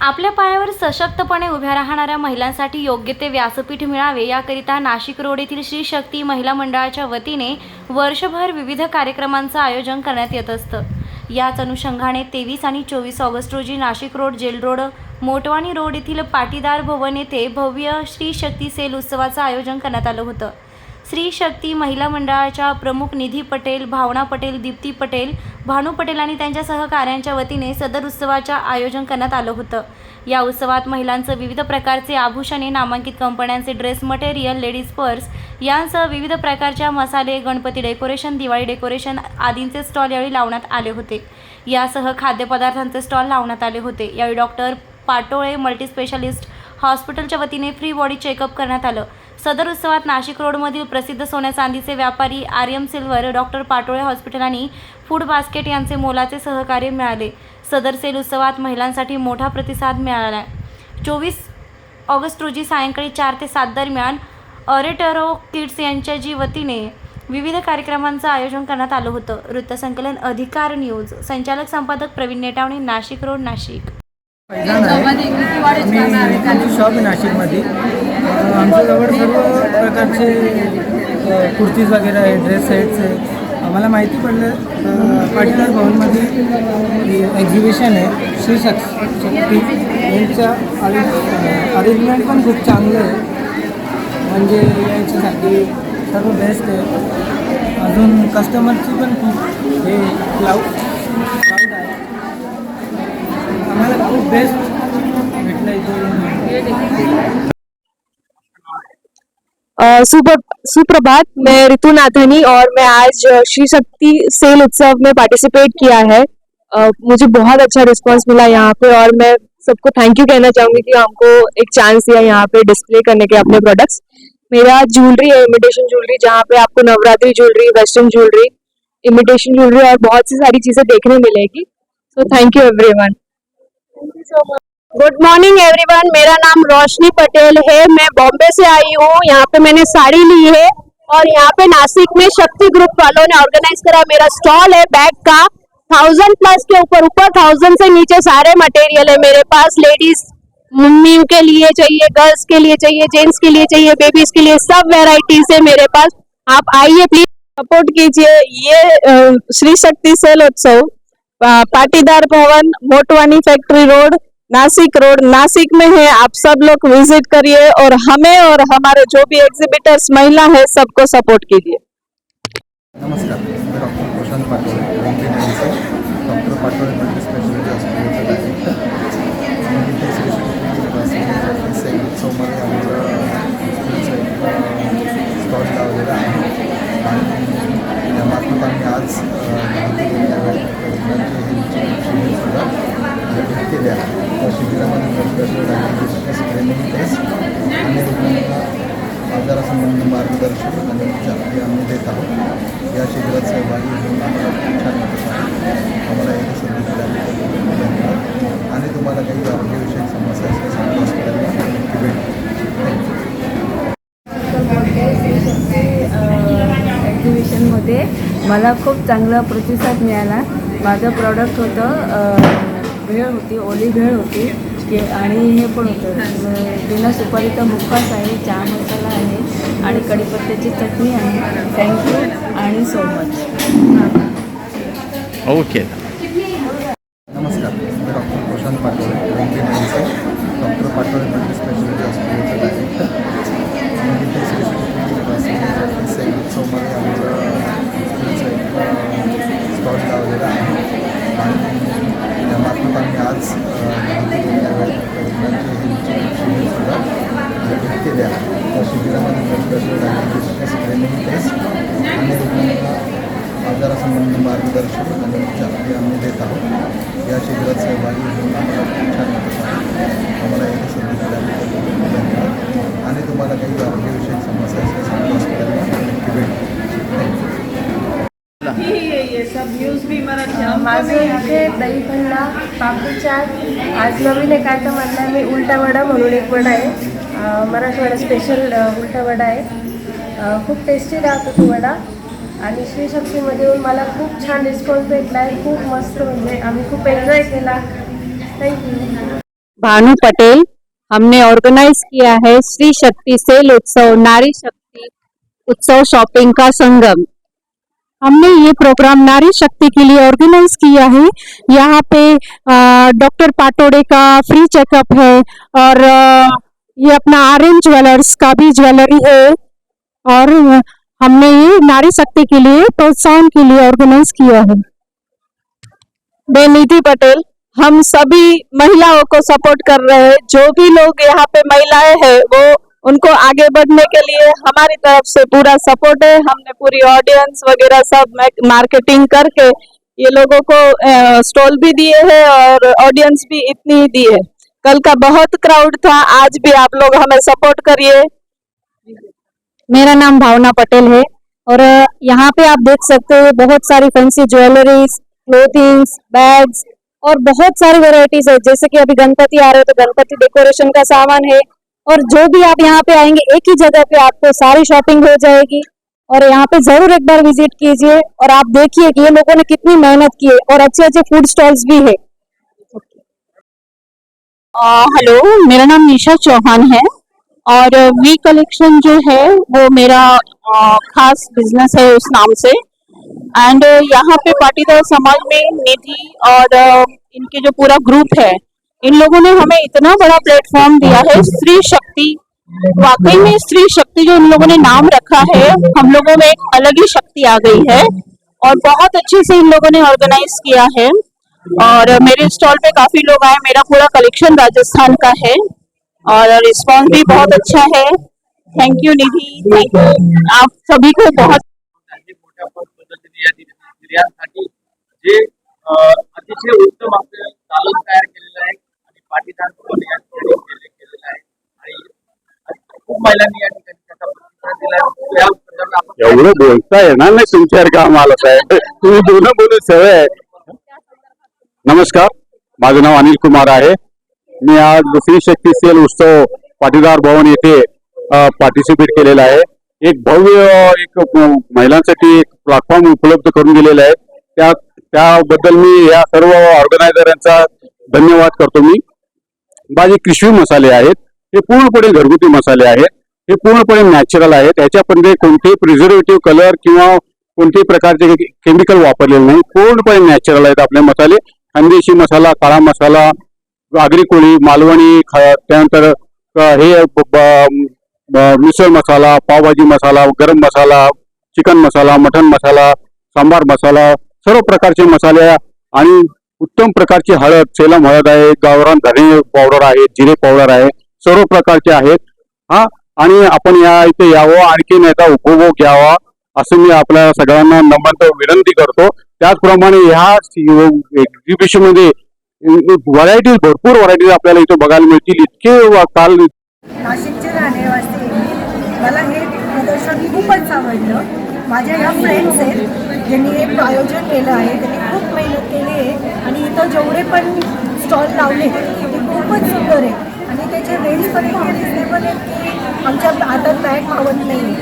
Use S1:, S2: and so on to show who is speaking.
S1: आपल्या पायावर सशक्तपणे उभ्या राहणाऱ्या महिलांसाठी योग्य ते व्यासपीठ मिळावे याकरिता नाशिक रोड येथील श्री शक्ती महिला मंडळाच्या वतीने वर्षभर विविध कार्यक्रमांचं आयोजन करण्यात येत असतं. याच अनुषंगाने तेवीस आणि चोवीस ऑगस्ट रोजी Nashik road jail road Motwani road येथील पाटीदार भवन येथे भव्य श्री शक्ती सेल उत्सवाचं आयोजन करण्यात आलं होतं. स्त्री शक्ती महिला मंडळाच्या प्रमुख निधी पटेल भावना पटेल दीप्ती पटेल भानू पटेल आणि त्यांच्या सहकाऱ्यांच्या वतीने सदर उत्सवाचं आयोजन करण्यात आलं होतं. या उत्सवात महिलांचं विविध प्रकारचे आभूषणे नामांकित कंपन्यांचे ड्रेस मटेरियल लेडीज पर्स यांसह विविध प्रकारच्या मसाले गणपती डेकोरेशन दिवाळी डेकोरेशन आदींचे स्टॉल यावेळी लावण्यात आले होते. यासह खाद्यपदार्थांचे स्टॉल लावण्यात आले होते. यावेळी डॉक्टर पाटोळे मल्टीस्पेशालिस्ट हॉस्पिटलच्या वतीने फ्री बॉडी चेकअप करण्यात आलं. सदर उत्सवात नाशिक रोडमधील प्रसिद्ध सोन्या चांदीचे व्यापारी Aryam silver doctor Patole hospital आणि फूड बास्केट यांचे मोलाचे सहकार्य मिळाले. सदर सेल उत्सवात महिलांसाठी मोठा प्रतिसाद मिळाला चोवीस ऑगस्ट रोजी सायंकाळी चार ते सात दरम्यान ऑरेटरो किड्स यांच्या जी वतीने विविध कार्यक्रमांचं आयोजन करण्यात आलं होतं. वृत्तसंकलन अधिकार न्यूज. संचालक संपादक प्रवीण नेटावणे नाशिक रोड नाशिक.
S2: शॉप नाशिकमध्ये. आमच्याजवळ सर्व प्रकारचे कुर्तीज वगैरे आहे ड्रेस सेट्स आहे आम्हाला माहिती पडलं पाटीदार भवनमध्ये एक्झिबिशन आहे श्री शक् शक्ती यांच्या अरेंजमेंट पण खूप चांगलं आहे. म्हणजे यांच्यासाठी सर्व बेस्ट आहे. अजून कस्टमरची पण खूप हे क्लाउड क्लाउड आहे. आम्हाला खूप बेस्ट भेटलं इथे.
S3: सुप्र- सुप्रभात मैं ऋतु नाथनी और मैं आज श्री शक्ति सेल उत्सव में पार्टिसिपेट किया है। अ, मुझे बहुत अच्छा रिस्पांस मिला यहाँ पे और मैं सबको थैंक यू कहना चाहूँगी कि हमको एक चांस दिया यहाँ पे डिस्प्ले करने के अपने प्रोडक्ट्स मेरा ज्वेलरी है इमिटेशन ज्वेलरी जहाँ पे आपको Navratri jewellery western jewellery imitation jewellery और बहुत सी सारी चीज़ें देखने मिलेगी। So thank you everyone thank you so much good morning everyone मेरा नाम रोशनी पटेल है। मैं बॉम्बे से आई हूँ। यहाँ पे मैंने साड़ी ली है और यहाँ पे नासिक में शक्ति ग्रुप वालों ने ऑर्गेनाइज करा मेरा स्टॉल है बैग का। थाउज़ेंड प्लस के ऊपर ऊपर थाउज़ेंड से नीचे सारे मटेरियल है मेरे पास। लेडीज़ मम्मी के लिए चाहिए गर्ल्स के लिए चाहिए जेंट्स के लिए चाहिए बेबीज के लिए सब वेराइटीज है मेरे पास। आप आइए प्लीज़ सपोर्ट कीजिए। ये Shri Shakti sale Utsav Patidar Bhavan, Motwani factory road Nashik road Nashik में है आप सब लोग विज़िट करिए और हमें और हमारे जो भी एग्जिबिटर्स महिला है सबको सपोर्ट कीजिए
S4: आजारासंबंधी मार्गदर्शन आणि उपचार हे आम्ही देत आहोत या शिबिरात सहभागी होऊन आम्हाला खूप छान वाटत आहे आम्हाला एक संधी दिल्याबद्दल आणि तुम्हाला काही आरोग्यविषयक समस्या असल्यास आमच्या हॉस्पिटलला भेट
S5: एक्झिबिशनमध्ये मला खूप चांगला प्रतिसाद मिळाला. माझं प्रॉडक्ट होतं भेळ होती ओली भेळ होती के आणि हे पण होतं बिना सुपारीचा मुखवास आहे चहा मसाला आहे आणि कढीपत्त्याची चटणी आहे थँक्यू आणि सो मच
S6: ओके
S4: नमस्कार मी doctor Prashant Patole doctor Patole multi speciality हॉस्पिटलचा डायरेक्टर आम्ही इथे श्री शक्ती सेल उत्सवमध्ये आमचा स्टॉल लावलेला आहे आणि त्या मार्फत आम्ही आज. शिबिरसुद्धा त्या शिबिरामध्ये आणि रुग्णांना आजारासंबंधी मार्गदर्शन आणि उपचार हे आम्ही देत आहोत. या शिबिरात सहभागी होऊन आम्हाला खूप छान वाटत आहे. आम्हाला एक संधी दिल्याबद्दल धन्यवाद. आणि तुम्हाला काही आरोग्यविषयक समस्या असल्यास आमच्या हॉस्पिटलला नक्की भेट
S7: माझं इथे दही भल्ला पापडी चाट आज नवीन आहे आयटम तर म्हणलं मी उलटा वडा म्हणून एक वडा आहे. मराठवाडा स्पेशल उलटा वडा आहे. खूप टेस्टी राहतो तो वडा. आणि श्रीशक्तीमध्ये येऊन मला खूप छान डिस्काउंट भेटला आहे खूप मस्त म्हणजे आम्ही खूप एन्जॉय केला. थँक्यू
S3: भानु पटेल हमने ऑर्गेनाइज किया है श्री शक्ति सेल उत्सव नारी शक्ति उत्सव शॉपिंग का संगम। हमने ये प्रोग्राम नारी शक्ति के लिए ऑर्गेनाइज किया है। यहाँ पे डॉक्टर पाटोड़े का फ्री चेकअप है और ये अपना एन ज्वेलर्स का भी ज्वेलरी है। और हमने ये नारी शक्ति के लिए प्रोत्साहन के लिए ऑर्गेनाइज किया है। मैं निधि पटेल, हम सभी महिलाओं को सपोर्ट कर रहे हैं। जो भी लोग यहाँ पे महिलाएँ हैं, वो उनको आगे बढ़ने के लिए हमारी तरफ़ से पूरा सपोर्ट है। हमने पूरी ऑडियंस वगैरह सब मार्केटिंग करके ये लोगों को स्टॉल भी दिए हैं और ऑडियंस भी इतनी ही दी है। कल का बहुत क्राउड था, आज भी आप लोग हमें सपोर्ट करिए। मेरा नाम भावना पटेल है और यहाँ पे आप देख सकते हो बहुत सारी फैंसी ज्वेलरीज क्लोथिंग्स बैग्स और बहुत सारी वेराइटीज है। जैसे कि अभी गणपति आ रहे हैं तो गणपति डेकोरेशन का सामान है। और जो भी आप यहाँ पे आएँगे एक ही जगह पे आपको सारी शॉपिंग हो जाएगी। और यहाँ पे ज़रूर एक बार विज़िट कीजिए और आप देखिए कि ये लोगों ने कितनी मेहनत की है और अच्छे अच्छे फ़ूड स्टॉल्स भी है। हेलो मेरा नाम निशा चौहान है और वी कलेक्शन जो है वो मेरा अ, खास बिज़नेस है उस नाम से। एंड यहाँ पे पाटीदार समाज में निधि और अ, इनके जो पूरा ग्रुप है इन लोगों ने हमें इतना बड़ा प्लेटफॉर्म दिया है, स्त्री शक्ति। वाकई में स्त्री शक्ति जो इन लोगों ने नाम रखा है, हम लोगों में एक अलग ही शक्ति आ गई है और बहुत अच्छे से इन लोगों ने ऑर्गेनाइज किया है। और मेरे स्टॉल पे काफ़ी लोग आए, मेरा पूरा कलेक्शन राजस्थान का है और रिस्पॉन्स भी बहुत अच्छा है। Thank you Nidhi. आप सभी को बहुत
S6: अतिशय उत्तम पाटीदार या ठिकाणी केलेलं आहे. आणि खूप महिलांनी या ठिकाणी त्याचा प्रतिसाद दिला या संदर्भात आपण
S8: एवढं बोलता येणार नाही तुमच्यासारखं आम्हाला साहेब. तुम्ही दोन बोलू सवय आहे. नमस्कार. माझं नाव अनिल कुमार आहे. मी आज श्री शक्ती सेल उत्सव पाटीदार भवन येथे पार्टिसिपेट केलेला आहे. एक भव्य एक महिलांसाठी एक प्लॅटफॉर्म उपलब्ध करून दिलेला आहे. त्या त्याबद्दल मी या सर्व ऑर्गनायझरांचा धन्यवाद करतो मी. माझे कृषी मसाले आहेत हे पूर्णपणे घरगुती मसाले आहेत हे पूर्णपणे नॅचरल आहेत. याच्यामध्ये कोणतेही प्रिझर्वेटिव्ह कलर किंवा कोणतेही प्रकारचे केमिकल वापरलेले नाही. पूर्णपणे नॅचरल आहेत आपले मसाले. खानदेशी मसाला काळा मसाला आगरी कोळी मालवणी ख- त्यानंतर हे ब- ब- मिसळ मसाला पावभाजी मसाला गरम मसाला चिकन मसाला मटन मसाला सांबार मसाला सर्व प्रकारचे मसाले आणि उत्तम प्रकारची हळद सेलम हळद आहे गावरान धने पावडर आहे जिरे पावडर आहे सर्व प्रकारचे आहेत. हा आणि आपण या इथे यावं आणखीन याचा उपभोग घ्यावा असं मी आपल्या सगळ्यांना नम्र विनंती करतो. त्याचप्रमाणे ह्या एक्झिबिशनमध्ये व्हरायटीज भरपूर व्हरायटीज आपल्याला इथे बघायला मिळतील. इतके काल
S9: नाशिकचे राहण्यावासी मला हे प्रदर्शन खूपच आवडलं. माझ्या ह्या फ्रेंड्स आहेत. ज्यांनी हे आयोजन केलं आहे त्यांनी खूप मेहनत केली आहे आणि इथं जेवढे पण स्टॉल लावले ते खूपच सुंदर आहे. आणि त्याचे रेंज पण इतके रिजनेबल आहेत की आमच्या हातात बॅग मावत नाही